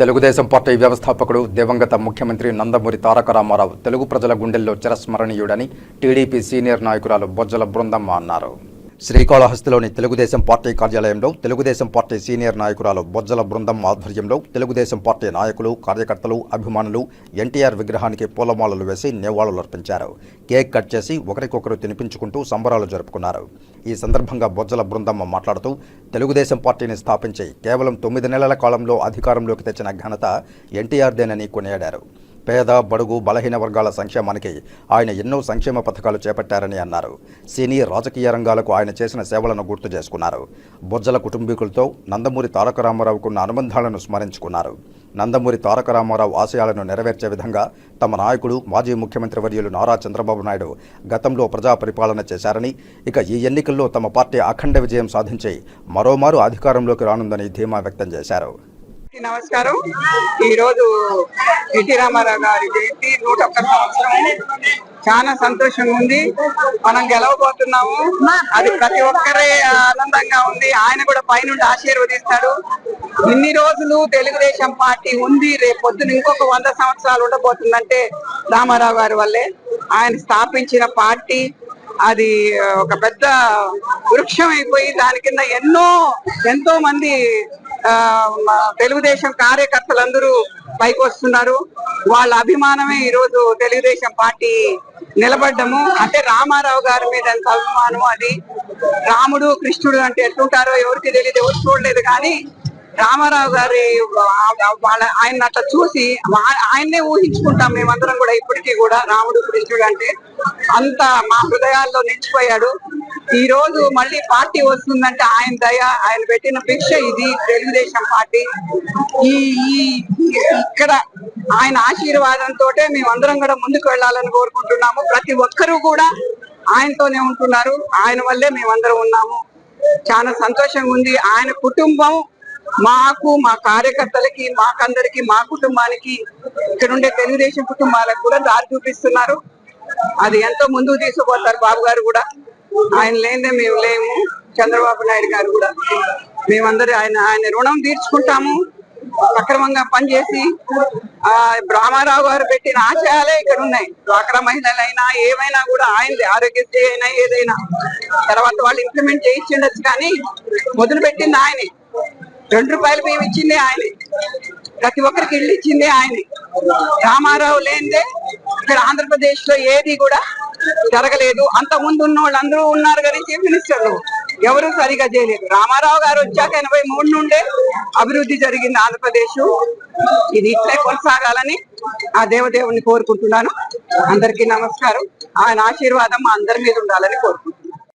Telugu Desam party వ్యవస్థాపకుడు దివంగత ముఖ్యమంత్రి నందమూరి తారక రామారావు తెలుగు ప్రజల గుండెల్లో చిరస్మరణీయుడని టీడీపీ సీనియర్ నాయకురాలు బొజ్జల బృందమ్మ అన్నారు. శ్రీకాళహస్తిలోని తెలుగుదేశం పార్టీ కార్యాలయంలో తెలుగుదేశం పార్టీ సీనియర్ నాయకురాలు బొజ్జల బృందం ఆధ్వర్యంలో తెలుగుదేశం పార్టీ నాయకులు కార్యకర్తలు అభిమానులు ఎన్టీఆర్ విగ్రహానికి పూలమాలలు వేసి నివాళులర్పించారు. కేక్ కట్ చేసి ఒకరికొకరు తినిపించుకుంటూ సంబరాలు జరుపుకున్నారు. ఈ సందర్భంగా బొజ్జల బృందమ్మ మాట్లాడుతూ తెలుగుదేశం పార్టీని స్థాపించి కేవలం తొమ్మిది నెలల కాలంలో అధికారంలోకి తెచ్చిన ఘనత ఎన్టీఆర్దేనని కొనియాడారు. పేద బడుగు బలహీన వర్గాల సంక్షేమానికి ఆయన ఎన్నో సంక్షేమ పథకాలు చేపట్టారని అన్నారు. సినీ రాజకీయ రంగాలకు ఆయన చేసిన సేవలను గుర్తు చేసుకున్నారు. బొజ్జల కుటుంబీకులతో నందమూరి తారక రామారావుకున్న అనుబంధాలను స్మరించుకున్నారు. నందమూరి తారక రామారావు ఆశయాలను నెరవేర్చే విధంగా తమ నాయకుడు మాజీ ముఖ్యమంత్రి వర్యులు నారా చంద్రబాబు నాయుడు గతంలో ప్రజా పరిపాలన చేశారని ఇక ఈ ఎన్నికల్లో తమ పార్టీ అఖండ విజయం సాధించి మరోమారు అధికారంలోకి రానుందని ధీమా వ్యక్తం చేశారు. అందరికీ నమస్కారం. ఈ రోజు ఎన్టీ రామారావు గారి జయంతి నూట ఒక్క సంవత్సరం. చాలా సంతోషంగా ఉంది. మనం గెలవబోతున్నాము. అది ప్రతి ఒక్కరే ఆనందంగా ఉంది. ఆయన కూడా పైనుండి ఆశీర్వదిస్తాడు. ఇన్ని రోజులు తెలుగుదేశం పార్టీ ఉంది. రేపు పొద్దున ఇంకొక వంద సంవత్సరాలు ఉండబోతుందంటే రామారావు గారి వల్లే. ఆయన స్థాపించిన పార్టీ అది ఒక పెద్ద వృక్షం అయిపోయి దాని కింద ఎన్నో ఎంతో మంది తెలుగుదేశం కార్యకర్తలందరూ పైకి వస్తున్నారు. వాళ్ళ అభిమానమే ఈ రోజు తెలుగుదేశం పార్టీ నిలబడ్డము. అంటే రామారావు గారి మీద ఎంత అభిమానం అది. రాముడు కృష్ణుడు అంటే ఎట్లుంటారో ఎవరికి తెలియదు ఎవరు చూడలేదు కానీ రామారావు గారి వాళ్ళ ఆయన అట్లా చూసి ఆయన్నే ఊహించుకుంటాం మేమందరం కూడా ఇప్పటికీ కూడా రాముడు కృష్ణుడు అంటే అంత మా హృదయాల్లో నిలిచిపోయాడు. ఈ రోజు మళ్ళీ పార్టీ వస్తుందంటే ఆయన దయ ఆయన పెట్టిన భిక్ష ఇది తెలుగుదేశం పార్టీ. ఈ ఈ- ఇక్కడ ఆయన ఆశీర్వాదంతో మేమందరం కూడా ముందుకు వెళ్ళాలని కోరుకుంటున్నాము. ప్రతి ఒక్కరూ కూడా ఆయనతోనే ఉంటున్నారు. ఆయన వల్లే మేమందరం ఉన్నాము. చాలా సంతోషంగా ఉంది. ఆయన కుటుంబం మాకు మా కార్యకర్తలకి మాకందరికి మా కుటుంబానికి ఇక్కడ ఉండే తెలుగుదేశం కుటుంబాలకు కూడా దారి చూపిస్తున్నారు. అది ఎంతో ముందుకు తీసుకుపోతారు బాబు గారు కూడా. ఆయన లేదే మేము లేము. చంద్రబాబు నాయుడు గారు కూడా మేమందరూ ఆయన ఆయన రుణం తీర్చుకుంటాము. సక్రమంగా పనిచేసి ఆ రామారావు గారు పెట్టిన ఆశయాలే ఇక్కడ ఉన్నాయి డ్వాక్రా మహిళలైనా ఏమైనా కూడా ఆయనది ఆరోగ్యశ్రీ అయినా ఏదైనా. తర్వాత వాళ్ళు ఇంప్లిమెంట్ చేయించిండొచ్చు కానీ మొదలు పెట్టింది ఆయనే. రెండు రూపాయలు మేము ఇచ్చింది ఆయనే. ప్రతి ఒక్కరికి ఇల్లు ఇచ్చింది ఆయనే. రామారావు లేనిదే ఇక్కడ ఆంధ్రప్రదేశ్లో ఏది కూడా జరగలేదు. అంత ముందు ఉన్న వాళ్ళు అందరూ ఉన్నారు కానీ చీఫ్ మినిస్టర్లు. ఎవరు సరిగా చేయలేదు. రామారావు గారు వచ్చాక ఎనభై మూడు నుండే అభివృద్ధి జరిగింది ఆంధ్రప్రదేశ్. ఇది ఇట్లే కొనసాగాలని ఆ దేవదేవుని కోరుకుంటున్నాను. అందరికీ నమస్కారం. ఆయన ఆశీర్వాదం మా అందరి మీద ఉండాలని కోరుకుంటున్నాను.